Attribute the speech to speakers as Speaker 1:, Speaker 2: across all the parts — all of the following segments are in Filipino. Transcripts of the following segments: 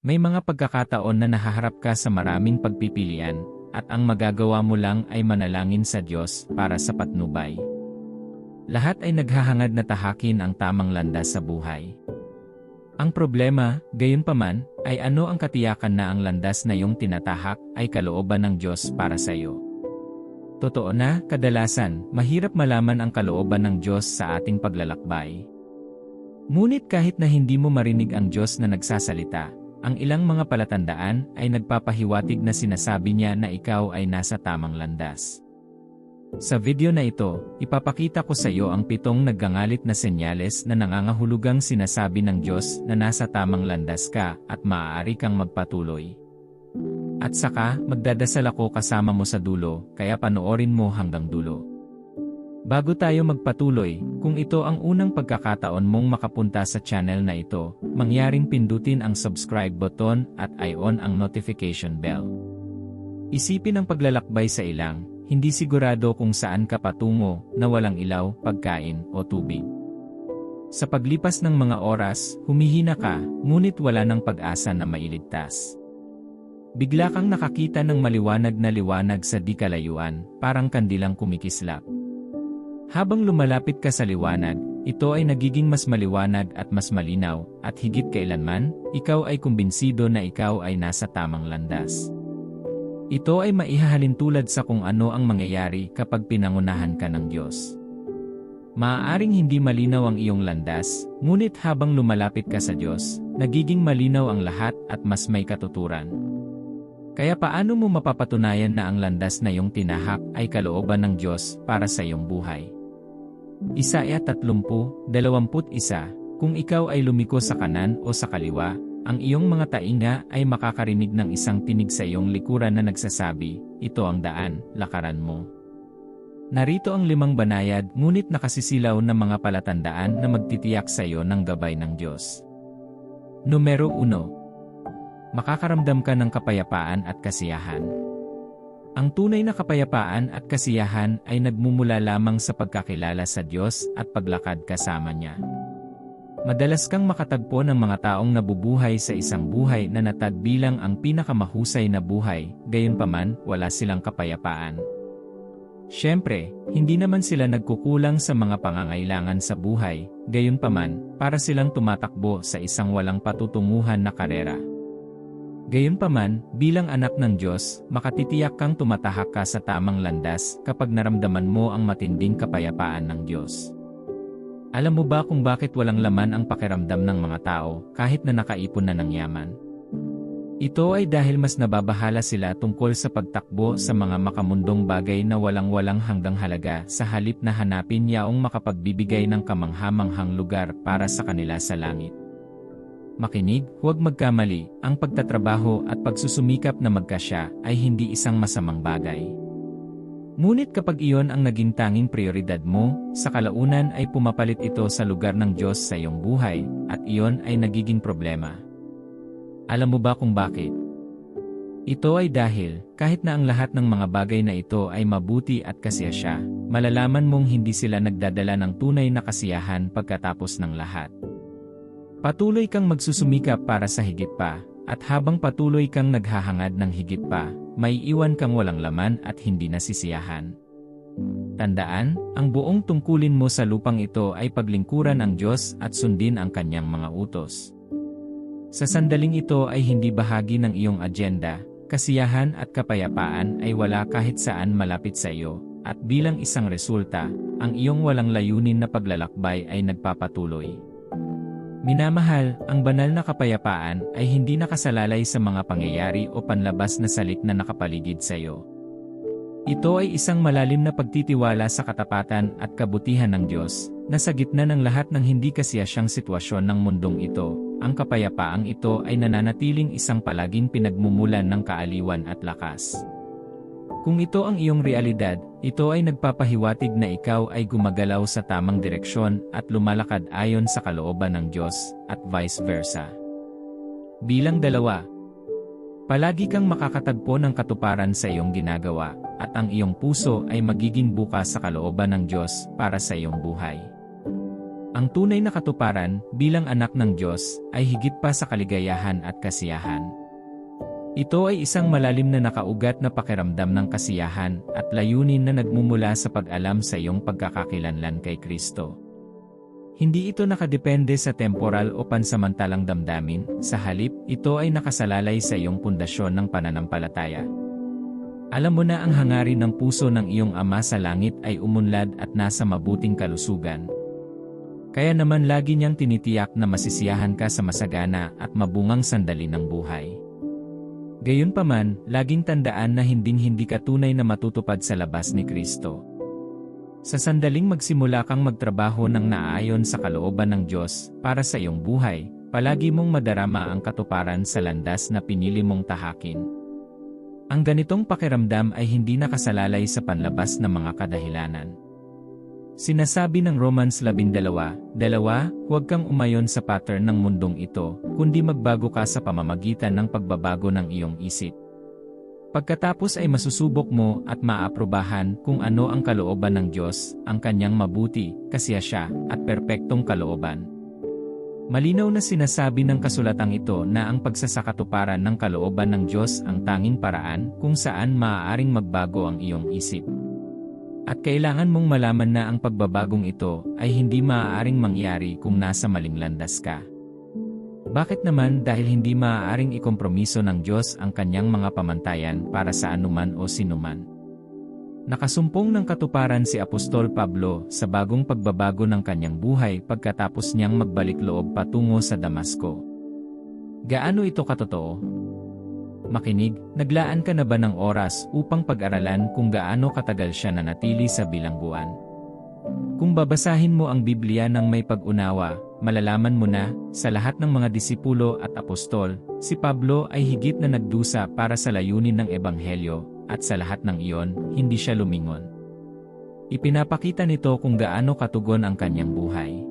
Speaker 1: May mga pagkakataon na nahaharap ka sa maraming pagpipilian, at ang magagawa mo lang ay manalangin sa Diyos para sa patnubay. Lahat ay naghahangad na tahakin ang tamang landas sa buhay. Ang problema, gayunpaman, ay ano ang katiyakan na ang landas na iyong tinatahak ay kalooban ng Diyos para sa iyo. Totoo na, kadalasan, mahirap malaman ang kalooban ng Diyos sa ating paglalakbay. Ngunit kahit na hindi mo marinig ang Diyos na nagsasalita, ang ilang mga palatandaan ay nagpapahiwatig na sinasabi niya na ikaw ay nasa tamang landas. Sa video na ito, ipapakita ko sa iyo ang pitong naggangalit na senyales na nangangahulugang sinasabi ng Diyos na nasa tamang landas ka at maaari kang magpatuloy. At saka, magdadasal ako kasama mo sa dulo, kaya panoorin mo hanggang dulo. Bago tayo magpatuloy, kung ito ang unang pagkakataon mong makapunta sa channel na ito, mangyaring pindutin ang subscribe button at i-on ang notification bell. Isipin ang paglalakbay sa ilang, hindi sigurado kung saan ka patungo na walang ilaw, pagkain o tubig. Sa paglipas ng mga oras, humihina ka, ngunit wala ng pag-asa na mailigtas. Bigla kang nakakita ng maliwanag na liwanag sa di kalayuan, parang kandilang kumikislap. Habang lumalapit ka sa liwanag, ito ay nagiging mas maliwanag at mas malinaw, at higit kailanman, ikaw ay kumbinsido na ikaw ay nasa tamang landas. Ito ay maihahalin tulad sa kung ano ang mangyayari kapag pinangunahan ka ng Diyos. Maaaring hindi malinaw ang iyong landas, ngunit habang lumalapit ka sa Diyos, nagiging malinaw ang lahat at mas may katuturan. Kaya paano mo mapapatunayan na ang landas na iyong tinahak ay kalooban ng Diyos para sa iyong buhay? Isaya 30, 21, kung ikaw ay lumiko sa kanan o sa kaliwa, ang iyong mga tainga ay makakarinig ng isang tinig sa iyong likuran na nagsasabi, ito ang daan, lakaran mo. Narito ang limang banayad ngunit nakasisilaw na mga palatandaan na magtitiyak sa iyo ng gabay ng Diyos. Numero 1. Makakaramdam ka ng kapayapaan at kasiyahan. Ang tunay na kapayapaan at kasiyahan ay nagmumula lamang sa pagkakilala sa Diyos at paglakad kasama Niya. Madalas kang makatagpo ng mga taong nabubuhay sa isang buhay na natagbilang ang pinakamahusay na buhay, gayunpaman wala silang kapayapaan. Siyempre, hindi naman sila nagkukulang sa mga pangangailangan sa buhay, gayunpaman, para silang tumatakbo sa isang walang patutunguhan na karera. Gayunpaman, bilang anak ng Diyos, makatitiyak kang tumatahak ka sa tamang landas kapag naramdaman mo ang matinding kapayapaan ng Diyos. Alam mo ba kung bakit walang laman ang pakiramdam ng mga tao kahit na nakaipon na ng yaman? Ito ay dahil mas nababahala sila tungkol sa pagtakbo sa mga makamundong bagay na walang-walang hanggang halaga sa halip na hanapin yaong makapagbibigay ng kamanghamanghang lugar para sa kanila sa langit. Makinig, huwag magkamali, ang pagtatrabaho at pagsusumikap na magkasya ay hindi isang masamang bagay. Ngunit kapag iyon ang naging tanging prioridad mo, sa kalaunan ay pumapalit ito sa lugar ng Diyos sa iyong buhay, at iyon ay nagiging problema. Alam mo ba kung bakit? Ito ay dahil, kahit na ang lahat ng mga bagay na ito ay mabuti at kasiyasya, malalaman mong hindi sila nagdadala ng tunay na kasiyahan pagkatapos ng lahat. Patuloy kang magsusumikap para sa higit pa, at habang patuloy kang naghahangad ng higit pa, may iwan kang walang laman at hindi nasisiyahan. Tandaan, ang buong tungkulin mo sa lupang ito ay paglingkuran ang Diyos at sundin ang kanyang mga utos. Sa sandaling ito ay hindi bahagi ng iyong agenda, kasiyahan at kapayapaan ay wala kahit saan malapit sa iyo, at bilang isang resulta, ang iyong walang layunin na paglalakbay ay nagpapatuloy. Minamahal, ang banal na kapayapaan ay hindi nakasalalay sa mga pangyayari o panlabas na salik na nakapaligid sa iyo. Ito ay isang malalim na pagtitiwala sa katapatan at kabutihan ng Diyos, na sa gitna ng lahat ng hindi kasiyasyang sitwasyon ng mundong ito, ang kapayapaang ito ay nananatiling isang palaging pinagmumulan ng kaaliwan at lakas. Kung ito ang iyong realidad, ito ay nagpapahiwatig na ikaw ay gumagalaw sa tamang direksyon at lumalakad ayon sa kalooban ng Diyos, at vice versa. Bilang dalawa, palagi kang makakatagpo ng katuparan sa iyong ginagawa, at ang iyong puso ay magiging bukas sa kalooban ng Diyos para sa iyong buhay. Ang tunay na katuparan bilang anak ng Diyos ay higit pa sa kaligayahan at kasiyahan. Ito ay isang malalim na nakaugat na pakiramdam ng kasiyahan at layunin na nagmumula sa pag-alam sa iyong pagkakakilanlan kay Kristo. Hindi ito nakadepende sa temporal o pansamantalang damdamin, sa halip, ito ay nakasalalay sa iyong pundasyon ng pananampalataya. Alam mo na ang hangarin ng puso ng iyong ama sa langit ay umunlad at nasa mabuting kalusugan. Kaya naman lagi niyang tinitiyak na masisiyahan ka sa masagana at mabungang sandali ng buhay. Gayunpaman, laging tandaan na hinding-hindi ka tunay na matutupad sa labas ni Kristo. Sa sandaling magsimula kang magtrabaho ng naaayon sa kalooban ng Diyos para sa iyong buhay, palagi mong madarama ang katuparan sa landas na pinili mong tahakin. Ang ganitong pakiramdam ay hindi nakasalalay sa panlabas na mga kadahilanan. Sinasabi ng Romans 12, Dalawa, huwag kang umayon sa pattern ng mundong ito, kundi magbago ka sa pamamagitan ng pagbabago ng iyong isip. Pagkatapos ay masusubok mo at maaprubahan kung ano ang kalooban ng Diyos, ang kanyang mabuti, kasiyasya, at perpektong kalooban. Malinaw na sinasabi ng kasulatang ito na ang pagsasakatuparan ng kalooban ng Diyos ang tanging paraan kung saan maaaring magbago ang iyong isip. At kailangan mong malaman na ang pagbabagong ito ay hindi maaaring mangyari kung nasa maling landas ka. Bakit naman dahil hindi maaaring ikompromiso ng Diyos ang kanyang mga pamantayan para sa anuman o sinuman? Nakasumpong ng katuparan si Apostol Pablo sa bagong pagbabago ng kanyang buhay pagkatapos niyang magbalik loob patungo sa Damasco. Gaano ito katotoo? Makinig, naglaan ka na ba ng oras upang pag-aralan kung gaano katagal siya nanatili sa bilangguan? Kung babasahin mo ang Biblia ng may pag-unawa, malalaman mo na, sa lahat ng mga disipulo at apostol, si Pablo ay higit na nagdusa para sa layunin ng Ebanghelyo, at sa lahat ng iyon, hindi siya lumingon. Ipinapakita nito kung gaano katugon ang kanyang buhay.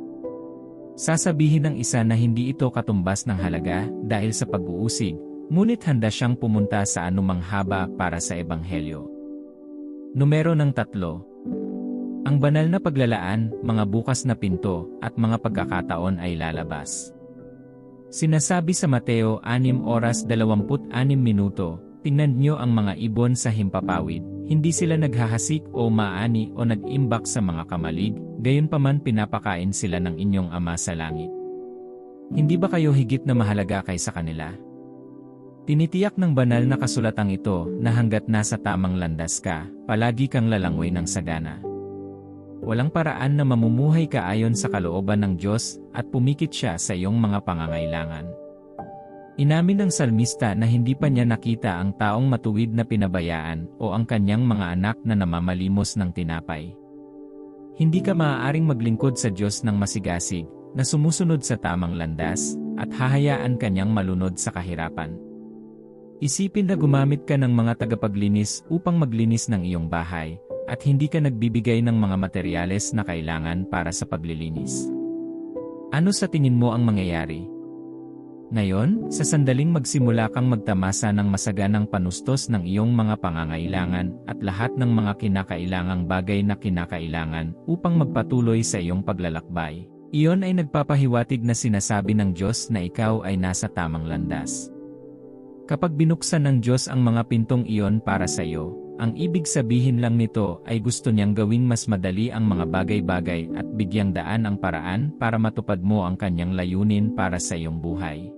Speaker 1: Sasabihin ng isa na hindi ito katumbas ng halaga dahil sa pag-uusig, Ngunit handa siyang pumunta sa anumang haba para sa Ebanghelyo. Numero ng tatlo. Ang banal na paglalaan, mga bukas na pinto, at mga pagkakataon ay lalabas. Sinasabi sa Mateo 6 oras 26 minuto, tingnan niyo ang mga ibon sa himpapawid, hindi sila naghahasik o maani o nag-imbak sa mga kamalig, gayon paman pinapakain sila ng inyong ama sa langit. Hindi ba kayo higit na mahalaga kaysa kanila? Tinitiyak ng banal na kasulatang ito na hanggat nasa tamang landas ka, palagi kang lalangoy ng sagana. Walang paraan na mamumuhay ka ayon sa kalooban ng Diyos at pumikit siya sa iyong mga pangangailangan. Inamin ng salmista na hindi pa niya nakita ang taong matuwid na pinabayaan o ang kanyang mga anak na namamalimos ng tinapay. Hindi ka maaaring maglingkod sa Diyos ng masigasig, na sumusunod sa tamang landas, at hahayaan kanyang malunod sa kahirapan. Isipin na gumamit ka ng mga tagapaglinis upang maglinis ng iyong bahay, at hindi ka nagbibigay ng mga materyales na kailangan para sa paglilinis. Ano sa tingin mo ang mangyayari? Ngayon, sa sandaling magsimula kang magtamasa ng masaganang panustos ng iyong mga pangangailangan at lahat ng mga kinakailangang bagay na kinakailangan upang magpatuloy sa iyong paglalakbay. Iyon ay nagpapahiwatig na sinasabi ng Diyos na ikaw ay nasa tamang landas. Kapag binuksan ng Diyos ang mga pintong iyon para sa iyo, ang ibig sabihin lang nito ay gusto niyang gawing mas madali ang mga bagay-bagay at bigyang daan ang paraan para matupad mo ang kanyang layunin para sa iyong buhay.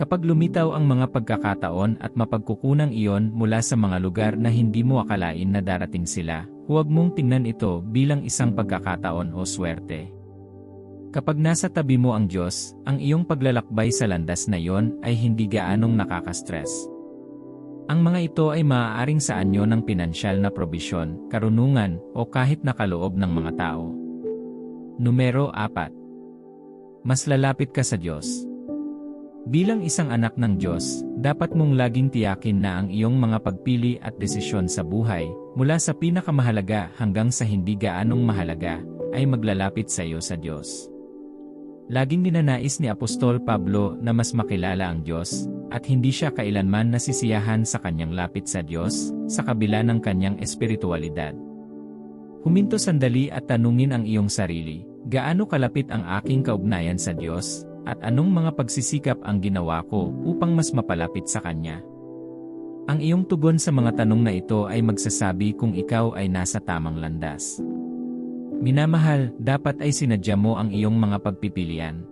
Speaker 1: Kapag lumitaw ang mga pagkakataon at mapagkukunang iyon mula sa mga lugar na hindi mo akalain na darating sila, huwag mong tingnan ito bilang isang pagkakataon o swerte. Kapag nasa tabi mo ang Diyos, ang iyong paglalakbay sa landas na iyon ay hindi gaanong nakakastress. Ang mga ito ay maaaring sa anyo ng pinansyal na probisyon, karunungan, o kahit nakaloob ng mga tao. Numero 4. Mas lalapit ka sa Diyos. Bilang isang anak ng Diyos, dapat mong laging tiyakin na ang iyong mga pagpili at desisyon sa buhay, mula sa pinakamahalaga hanggang sa hindi gaanong mahalaga, ay maglalapit sa iyo sa Diyos. Laging ninanais ni Apostol Pablo na mas makilala ang Diyos, at hindi siya kailanman nasisiyahan sa kanyang lapit sa Diyos, sa kabila ng kanyang espiritualidad. Huminto sandali at tanungin ang iyong sarili, Gaano kalapit ang aking kaugnayan sa Diyos, at anong mga pagsisikap ang ginawa ko upang mas mapalapit sa Kanya? Ang iyong tugon sa mga tanong na ito ay magsasabi kung ikaw ay nasa tamang landas. Minamahal, dapat ay sinadya mo ang iyong mga pagpipilian.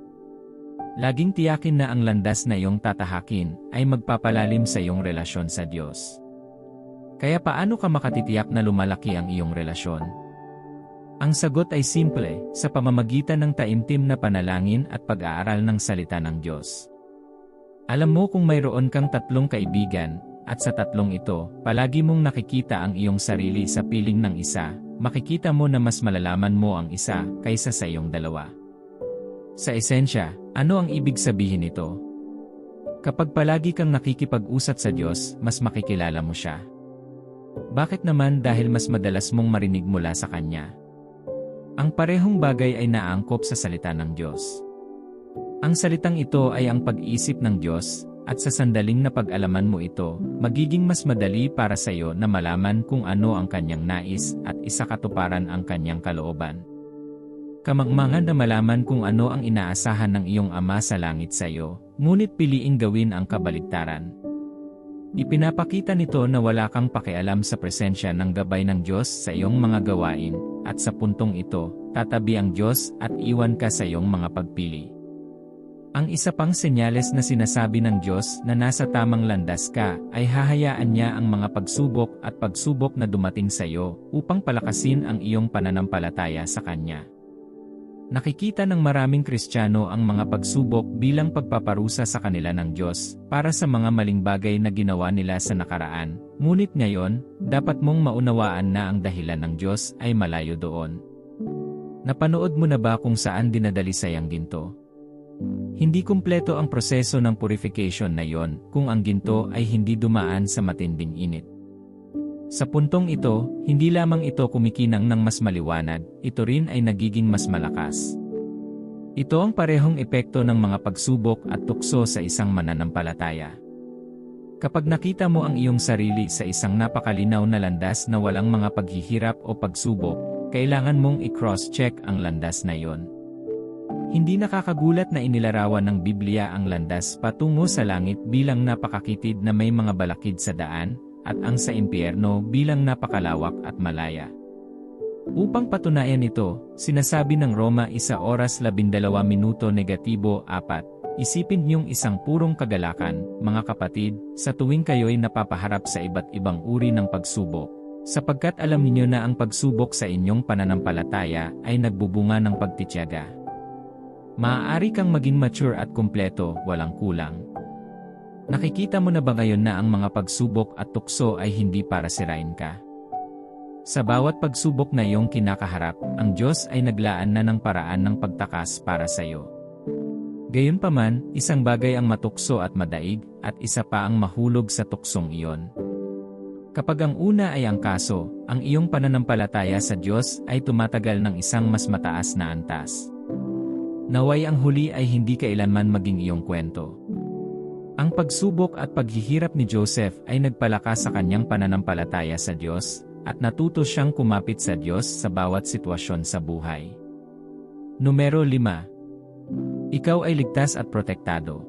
Speaker 1: Laging tiyakin na ang landas na iyong tatahakin ay magpapalalim sa iyong relasyon sa Diyos. Kaya paano ka makatitiyak na lumalaki ang iyong relasyon? Ang sagot ay simple, sa pamamagitan ng taimtim na panalangin at pag-aaral ng salita ng Diyos. Alam mo kung mayroon kang tatlong kaibigan, at sa tatlong ito, palagi mong nakikita ang iyong sarili sa piling ng isa, makikita mo na mas malalaman mo ang isa kaysa sa iyong dalawa. Sa esensya, ano ang ibig sabihin nito? Kapag palagi kang nakikipag-usat sa Diyos, mas makikilala mo siya. Bakit naman dahil mas madalas mong marinig mula sa Kanya? Ang parehong bagay ay naangkop sa salita ng Diyos. Ang salitang ito ay ang pag-isip ng Diyos, at sa sandaling na pag-alaman mo ito, magiging mas madali para sa iyo na malaman kung ano ang kanyang nais at isakatuparan ang kanyang kalooban. Kamangmangan na malaman kung ano ang inaasahan ng iyong Ama sa langit sa iyo, ngunit piliing gawin ang kabaligtaran. Ipinapakita nito na wala kang pakialam sa presensya ng gabay ng Diyos sa iyong mga gawain, at sa puntong ito, tatabi ang Diyos at iwan ka sa iyong mga pagpili. Ang isa pang senyales na sinasabi ng Diyos na nasa tamang landas ka ay hahayaan niya ang mga pagsubok at pagsubok na dumating sa iyo upang palakasin ang iyong pananampalataya sa Kanya. Nakikita ng maraming Kristiyano ang mga pagsubok bilang pagpaparusa sa kanila ng Diyos para sa mga maling bagay na ginawa nila sa nakaraan, ngunit ngayon, dapat mong maunawaan na ang dahilan ng Diyos ay malayo doon. Napanood mo na ba kung saan dinadali sayang ginto? Hindi kumpleto ang proseso ng purification na yon kung ang ginto ay hindi dumaan sa matinding init. Sa puntong ito, hindi lamang ito kumikinang ng mas maliwanag, ito rin ay nagiging mas malakas. Ito ang parehong epekto ng mga pagsubok at tukso sa isang mananampalataya. Kapag nakita mo ang iyong sarili sa isang napakalinaw na landas na walang mga paghihirap o pagsubok, kailangan mong i-cross-check ang landas na iyon. Hindi nakakagulat na inilarawan ng Biblia ang landas patungo sa langit bilang napakakitid na may mga balakid sa daan, at ang sa impyerno bilang napakalawak at malaya. Upang patunayan ito, sinasabi ng Roma isa oras 12 minuto negatibo 4, isipin niyong isang purong kagalakan, mga kapatid, sa tuwing kayo'y napapaharap sa iba't ibang uri ng pagsubok, sapagkat alam ninyo na ang pagsubok sa inyong pananampalataya ay nagbubunga ng pagtityaga. Maaari kang maging mature at kumpleto, walang kulang. Nakikita mo na ba ngayon na ang mga pagsubok at tukso ay hindi para sirain ka? Sa bawat pagsubok na iyong kinakaharap, ang Diyos ay naglaan na ng paraan ng pagtakas para sa iyo. Gayunpaman, isang bagay ang matukso at madaig, at isa pa ang mahulog sa tuksong iyon. Kapag ang una ay ang kaso, ang iyong pananampalataya sa Diyos ay tumatagal ng isang mas mataas na antas. Naway ang huli ay hindi kailanman maging iyong kwento. Ang pagsubok at paghihirap ni Joseph ay nagpalakas sa kanyang pananampalataya sa Diyos, at natuto siyang kumapit sa Diyos sa bawat sitwasyon sa buhay. Numero 5. Ikaw ay ligtas at protektado.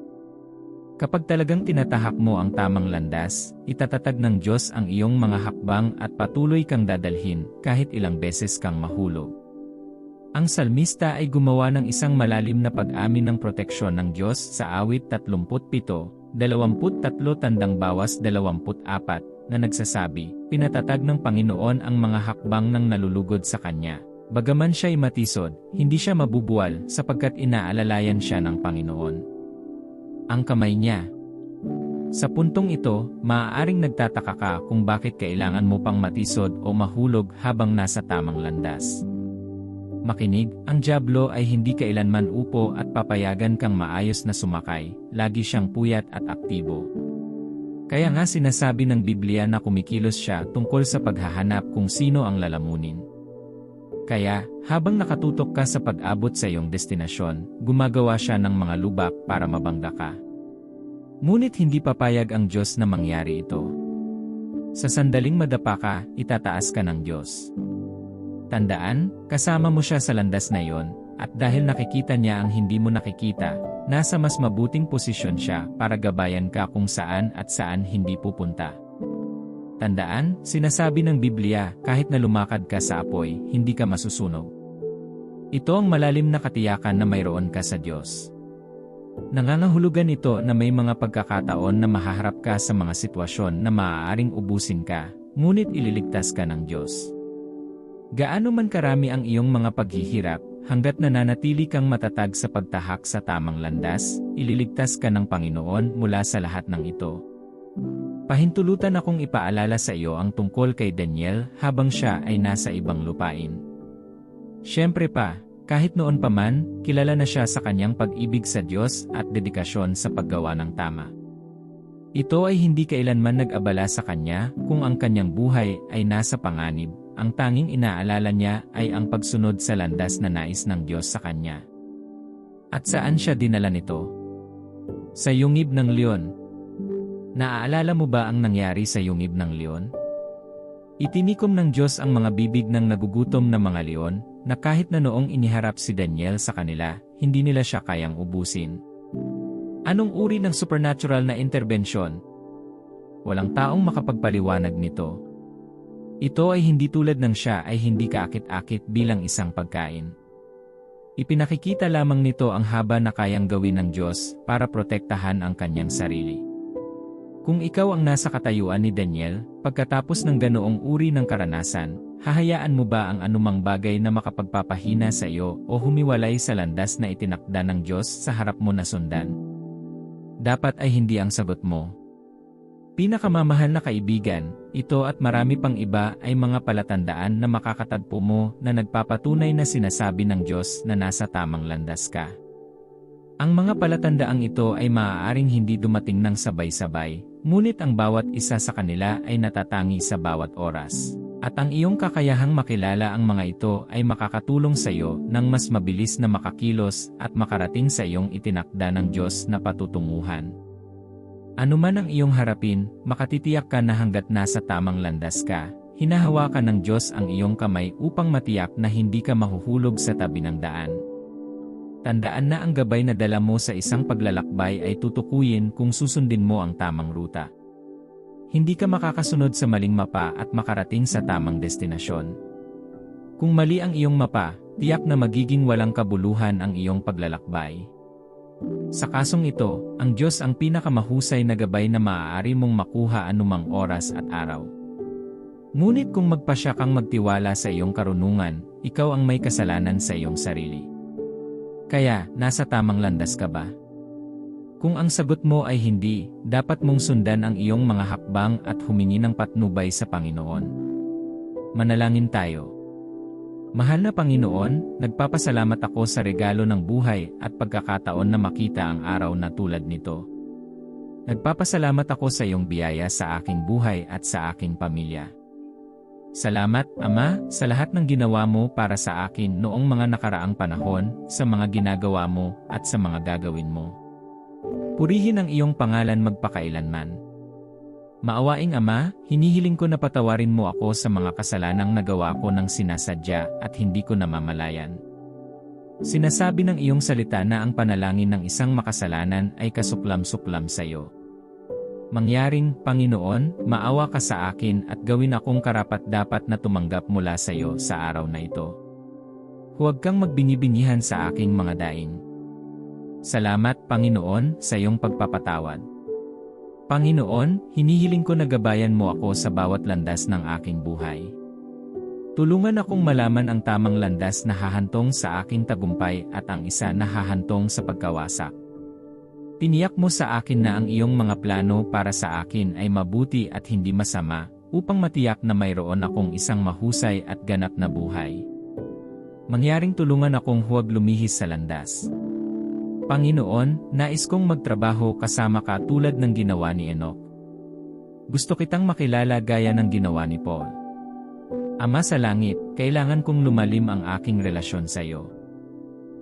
Speaker 1: Kapag talagang tinatahak mo ang tamang landas, itatatag ng Diyos ang iyong mga hakbang at patuloy kang dadalhin kahit ilang beses kang mahulog. Ang salmista ay gumawa ng isang malalim na pag-amin ng proteksyon ng Diyos sa awit 37, 23 tandang bawas 24 na nagsasabi, Pinatatag ng Panginoon ang mga hakbang ng nalulugod sa Kanya. Bagaman siya'y matisod, hindi siya mabubuwal sapagkat inaalalayan siya ng Panginoon. Ang kamay niya. Sa puntong ito, maaaring nagtataka ka kung bakit kailangan mo pang matisod o mahulog habang nasa tamang landas. Makinig, ang Diablo ay hindi kailanman upo at papayagan kang maayos na sumakay, lagi siyang puyat at aktibo. Kaya nga sinasabi ng Biblia na kumikilos siya tungkol sa paghahanap kung sino ang lalamunin. Kaya, habang nakatutok ka sa pag-abot sa iyong destinasyon, gumagawa siya ng mga lubak para mabangga ka. Ngunit hindi papayag ang Diyos na mangyari ito. Sa sandaling madapa ka, itataas ka ng Diyos. Tandaan, kasama mo siya sa landas na iyon, At dahil nakikita niya ang hindi mo nakikita, nasa mas mabuting posisyon siya para gabayan ka kung saan at saan hindi pupunta. Tandaan, sinasabi ng Biblia, kahit na lumakad ka sa apoy, hindi ka masusunog. Ito ang malalim na katiyakan na mayroon ka sa Diyos. Nangangahulugan ito na may mga pagkakataon na mahaharap ka sa mga sitwasyon na maaaring ubusin ka, ngunit ililigtas ka ng Diyos. Gaano man karami ang iyong mga paghihirap, hanggat nananatili kang matatag sa pagtahak sa tamang landas, ililigtas ka ng Panginoon mula sa lahat ng ito. Pahintulutan akong ipaalala sa iyo ang tungkol kay Daniel habang siya ay nasa ibang lupain. Siyempre pa, kahit noon pa man, kilala na siya sa kanyang pag-ibig sa Diyos at dedikasyon sa paggawa ng tama. Ito ay hindi kailanman nag-abala sa kanya kung ang kanyang buhay ay nasa panganib, ang tanging inaalala niya ay ang pagsunod sa landas na nais ng Diyos sa kanya. At saan siya dinala nito? Sa yungib ng leon. Naaalala mo ba ang nangyari sa yungib ng leon? Itinikom ng Diyos ang mga bibig ng nagugutom na mga leon, na kahit na noong iniharap si Daniel sa kanila, hindi nila siya kayang ubusin. Anong uri ng supernatural na interbensyon? Walang taong makapagpaliwanag nito. Ito ay hindi tulad ng siya ay hindi kaakit-akit bilang isang pagkain. Ipinakikita lamang nito ang haba na kayang gawin ng Diyos para protektahan ang kanyang sarili. Kung ikaw ang nasa katayuan ni Daniel, pagkatapos ng ganoong uri ng karanasan, hahayaan mo ba ang anumang bagay na makapagpapahina sa iyo o humiwalay sa landas na itinakda ng Diyos sa harap mo na sundan? dapat ay hindi ang sagot mo. Pinakamamahal na kaibigan, ito at marami pang iba ay mga palatandaan na makakatagpo mo na nagpapatunay na sinasabi ng Diyos na nasa tamang landas ka. Ang mga palatandaang ito ay maaaring hindi dumating ng sabay-sabay, ngunit ang bawat isa sa kanila ay natatangi sa bawat oras. At ang iyong kakayahang makilala ang mga ito ay makakatulong sa iyo ng mas mabilis na makakilos at makarating sa iyong itinakda ng Diyos na patutunguhan. Ano man ang iyong harapin, makatitiyak ka na hanggat nasa tamang landas ka, hinahawakan ng Diyos ang iyong kamay upang matiyak na hindi ka mahuhulog sa tabi ng daan. Tandaan na ang gabay na dala mo sa isang paglalakbay ay tutukuyin kung susundin mo ang tamang ruta. Hindi ka makakasunod sa maling mapa at makarating sa tamang destinasyon. Kung mali ang iyong mapa, tiyak na magiging walang kabuluhan ang iyong paglalakbay. Sa kasong ito, ang Diyos ang pinakamahusay na gabay na maaari mong makuha anumang oras at araw. Ngunit kung magpasya kang magtiwala sa iyong karunungan, ikaw ang may kasalanan sa iyong sarili. Kaya, nasa tamang landas ka ba? Kung ang sagot mo ay hindi, dapat mong sundan ang iyong mga hakbang at humingi ng patnubay sa Panginoon. Manalangin tayo. Mahal na Panginoon, nagpapasalamat ako sa regalo ng buhay at pagkakataon na makita ang araw na tulad nito. Nagpapasalamat ako sa iyong biyaya sa aking buhay at sa aking pamilya. Salamat, Ama, sa lahat ng ginawa mo para sa akin noong mga nakaraang panahon, sa mga ginagawa mo, at sa mga gagawin mo. Purihin ang iyong pangalan magpakailanman. Maawaing Ama, hinihiling ko na patawarin mo ako sa mga kasalanang nagawa ko ng sinasadya at hindi ko namamalayan. Sinasabi ng iyong salita na ang panalangin ng isang makasalanan ay kasuklam-suklam sa iyo. Mangyaring, Panginoon, maawa ka sa akin at gawin akong karapat-dapat na tumanggap mula sa iyo sa araw na ito. Huwag kang magbinibinihan sa aking mga daing. Salamat, Panginoon, sa iyong pagpapatawad. Panginoon, hinihiling ko na gabayan mo ako sa bawat landas ng aking buhay. Tulungan akong malaman ang tamang landas na hahantong sa aking tagumpay at ang isa na hahantong sa pagkawasak. Tiniyak mo sa akin na ang iyong mga plano para sa akin ay mabuti at hindi masama, upang matiyak na mayroon akong isang mahusay at ganap na buhay. Mangyaring tulungan akong huwag lumihis sa landas. Panginoon, nais kong magtrabaho kasama ka tulad ng ginawa ni Enoch. Gusto kitang makilala gaya ng ginawa ni Paul. Ama sa langit, kailangan kong lumalim ang aking relasyon sa iyo.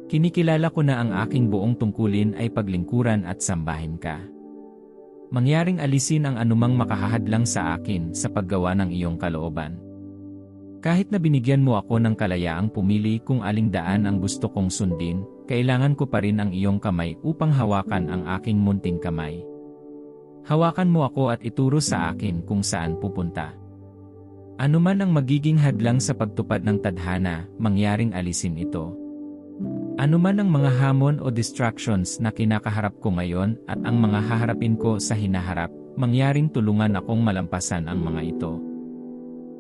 Speaker 1: Kinikilala ko na ang aking buong tungkulin ay paglingkuran at sambahin ka. Mangyaring alisin ang anumang makahahadlang sa akin sa paggawa ng iyong kalooban. Kahit na binigyan mo ako ng kalayaang pumili kung aling daan ang gusto kong sundin, kailangan ko pa rin ang iyong kamay upang hawakan ang aking munting kamay. Hawakan mo ako at ituro sa akin kung saan pupunta. Ano man ang magiging hadlang sa pagtupad ng tadhana, mangyaring alisin ito. Ano man ang mga hamon o distractions na kinakaharap ko ngayon at ang mga haharapin ko sa hinaharap, mangyaring tulungan akong malampasan ang mga ito.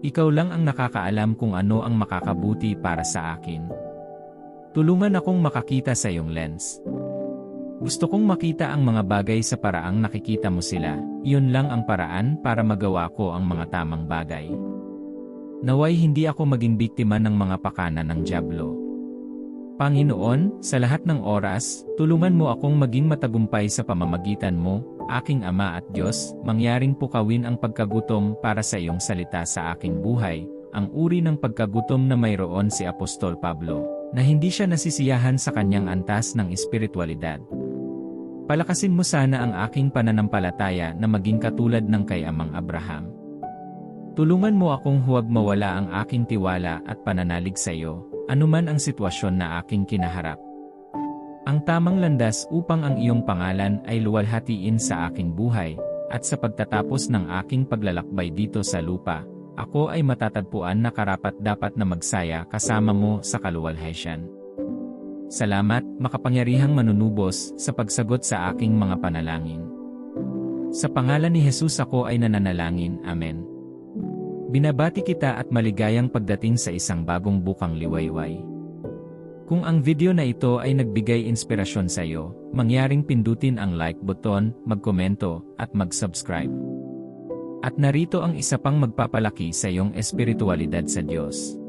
Speaker 1: Ikaw lang ang nakakaalam kung ano ang makakabuti para sa akin. Tulungan akong makakita sa iyong lens. Gusto kong makita ang mga bagay sa paraang nakikita mo sila, iyon lang ang paraan para magawa ko ang mga tamang bagay. Naway hindi ako maging biktima ng mga pakana ng Diablo. Panginoon, sa lahat ng oras, tulungan mo akong maging matagumpay sa pamamagitan mo, aking Ama at Diyos, mangyaring pukawin ang pagkagutom para sa iyong salita sa aking buhay, ang uri ng pagkagutom na mayroon si Apostol Pablo, na hindi siya nasisiyahan sa kanyang antas ng espiritualidad. Palakasin mo sana ang aking pananampalataya na maging katulad ng kay Amang Abraham. Tulungan mo akong huwag mawala ang aking tiwala at pananalig sa iyo, anuman ang sitwasyon na aking kinaharap. Ang tamang landas upang ang iyong pangalan ay luwalhatiin sa aking buhay, at sa pagtatapos ng aking paglalakbay dito sa lupa, ako ay matatagpuan na karapat dapat na magsaya kasama mo sa kaluwalhatian. Salamat, makapangyarihang manunubos, sa pagsagot sa aking mga panalangin. Sa pangalan ni Jesus ako ay nananalangin, Amen. Binabati kita at maligayang pagdating sa isang bagong bukang liwayway. Kung ang video na ito ay nagbigay inspirasyon sa iyo, mangyaring pindutin ang like button, magkomento, at mag-subscribe. At narito ang isa pang magpapalaki sa iyong espiritualidad sa Diyos.